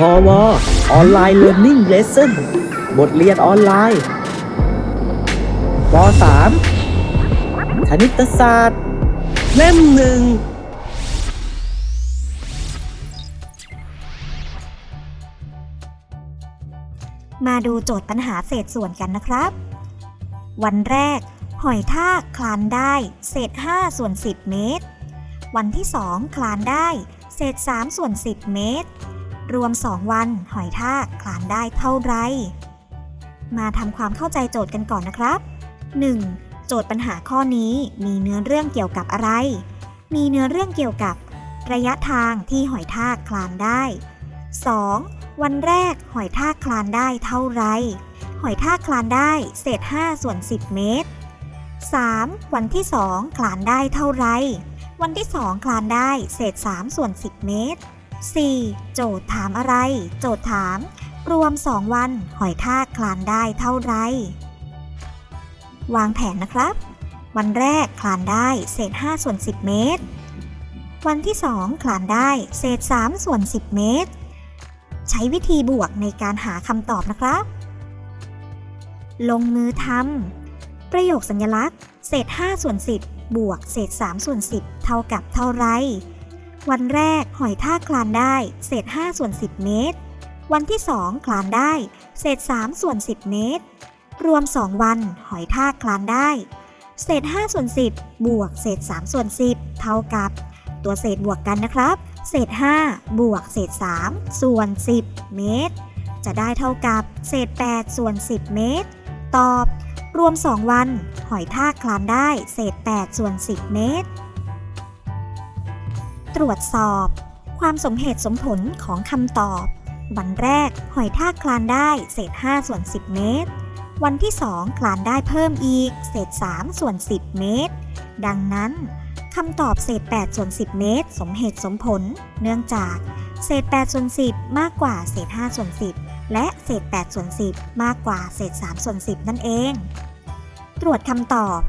พอวออนไลน์เรียนนิ่งเลสเซ่นบทเรียนออนไลน์ป .3 คณิตศาสตร์ เล่มหนึ่งมาดูโจทย์ปัญหาเศษส่วนกันนะครับ วันแรก หอยทากคลานได้เศษ 5 ส่วน 10 เมตร วันที่ 2 คลานได้เศษ 3 ส่วน 10 เมตร รวม 2 วัน หอยทากคลานได้เท่าไร มาทำความเข้าใจโจทย์กันก่อนนะครับ 1. โจทย์ปัญหาข้อนี้มีเนื้อเรื่องเกี่ยวกับอะไร มีเนื้อเรื่องเกี่ยวกับ ระยะทางที่หอยทากคลานได้ 2. วันแรกหอยทากคลานได้เท่าไร หอยทากคลานได้เศษ5ส่วน10 เมตร 3. วันที่ 2 คลานได้เท่าไร วันที่ 2 คลานได้เศษ3ส่วน10 เมตร 4. โจทย์ถามอะไร โจทย์ถาม รวม 2 วัน หอยทากคลานได้เท่าไร วางแผนนะครับ วันแรกคลานได้เศษ5ส่วน10 เมตร วันที่ 2 คลานได้เศษ3ส่วน10 เมตร ใช้วิธีบวกในการหาคำตอบนะครับ ลงมือทำประโยคสัญลักษณ์ เศษ5ส่วน10 บวกเศษ3ส่วน10 เท่ากับเท่าไร วันแรกหอยทากคลานได้เศษ5ส่วน10 เมตร วันที่ 2 คลานได้ เศษ3ส่วน10 เมตร รวม 2 วันหอยทากคลานได้ เศษ5ส่วน10 บวกเศษ3ส่วน10 เท่ากับ ตัวเศษบวกกันนะครับ เศษ 5 บวกเศษ3ส่วน 10 เมตร จะได้เท่ากับเศษ8ส่วน10 เมตร ตอบ รวม 2 วัน หอยทากคลานได้ เศษ8ส่วน10 เมตร ตรวจสอบ ความสมเหตุสมผลของคำตอบ วันแรกหอยทากคลานได้เศษ 5 ส่วน 10 เมตร วันที่ 2 คลานได้เพิ่มอีก เศษ 3 ส่วน 10 เมตร ดังนั้นคำตอบเศษ 8 ส่วน 10 เมตร สมเหตุสมผล เนื่องจาก เศษ 8 ส่วน 10 มากกว่าเศษ 5 ส่วน 10 และเศษ 8 ส่วน 10 มากกว่าเศษ 3 ส่วน 10 นั่นเอง ตรวจคำตอบ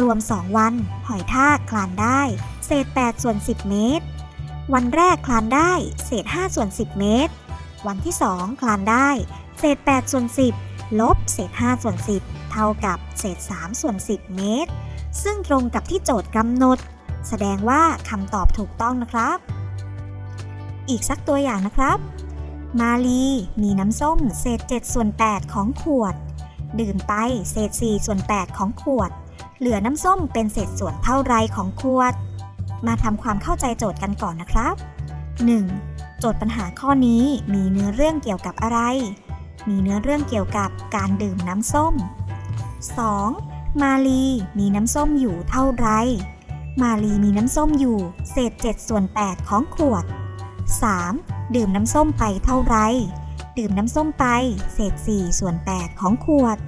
รวม 2 วัน หอยทากคลานได้ เศษ8ส่วน10 เมตร วันแรกคลานได้เศษ5ส่วน10 เมตร วันที่ 2 คลานได้ เศษ8ส่วน10 ลบเศษ5ส่วน10 เท่ากับเศษ3ส่วน10 เมตร ซึ่งตรงกับที่โจทย์กำหนด แสดงว่าคำตอบถูกต้องนะครับ อีกสักตัวอย่างนะครับ มาลีมีน้ำส้มเศษ7ส่วน8ของขวด ดื่มไปเศษ4ส่วน8ของขวด เหลือน้ำส้มเป็นเศษส่วนเท่าไรของขวด มาทำความเข้าใจโจทย์กันก่อนนะครับ 1. โจทย์ปัญหาข้อนี้มีเนื้อเรื่องเกี่ยวกับอะไร มีเนื้อเรื่องเกี่ยวกับการดื่มน้ำส้ม 2. มาลีมีน้ำส้มอยู่เท่าไร มาลีมีน้ำส้มอยู่เศษ7ส่วน8ของขวด 3. ดื่มน้ำส้มไปเท่าไร ดื่มน้ำส้มไปเศษ4ส่วน8ของขวด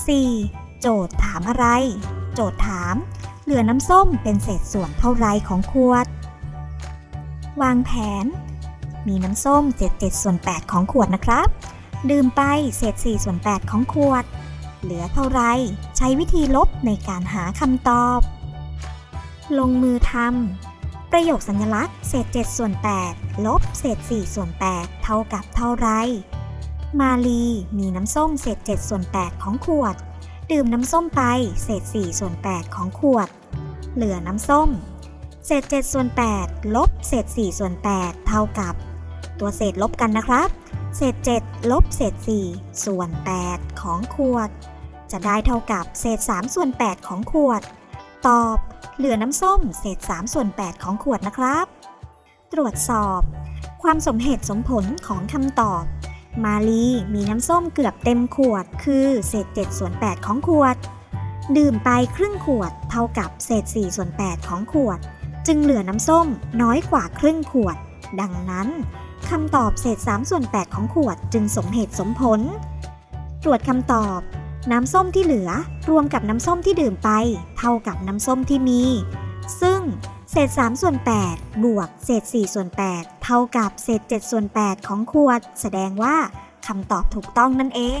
4. โจทย์ถามอะไร โจทย์ถาม เหลือน้ำส้มเป็นเศษส่วนเท่าไรของขวด วางแผน มีน้ำส้มเศษ7ส่วน8ของขวดนะครับ ดื่มไปเศษ4ส่วน8ของขวด เหลือเท่าไรใช้วิธีลบในการหาคำตอบ ลงมือทำประโยคสัญลักษณ์เศษ7ส่วน8ลบเศษ4ส่วน8เท่ากับเท่าไรมาลีมีน้ำส้มเศษ7ส่วน8ของขวด ดื่มน้ำส้มไป เศษ 4 ส่วน 8 ของขวด เหลือน้ำส้ม เศษ 7 ส่วน 8 ลบ เศษ 4 ส่วน 8 เท่ากับ ตัวเศษลบกันนะครับ เศษ 7 ลบ เศษ 4 ส่วน 8 ของขวด จะได้เท่ากับเศษ 3 ส่วน 8 ของขวด ตอบ เหลือน้ำส้ม เศษ 3 ส่วน 8 ของขวดนะครับ ตรวจสอบ ความสมเหตุสมผลของคำตอบ มาลีมีน้ำส้มเกือบเต็มขวด คือเศษ7ส่วน8ของขวด ดื่มไปครึ่งขวดเท่ากับเศษ4ส่วน8ของขวด จึงเหลือน้ำส้มน้อยกว่าครึ่งขวด ดังนั้นคำตอบเศษ3ส่วน8ของขวดจึงสมเหตุสมผล ตรวจคำตอบ น้ำส้มที่เหลือรวมกับน้ำส้มที่ดื่มไป เท่ากับน้ำส้มที่มี ซึ่ง เศษ 3 ส่วน 8 บวก เศษ 4 ส่วน 8 เท่ากับเศษ 7 ส่วน 8 ของขวด แสดงว่าคำตอบถูกต้องนั่นเอง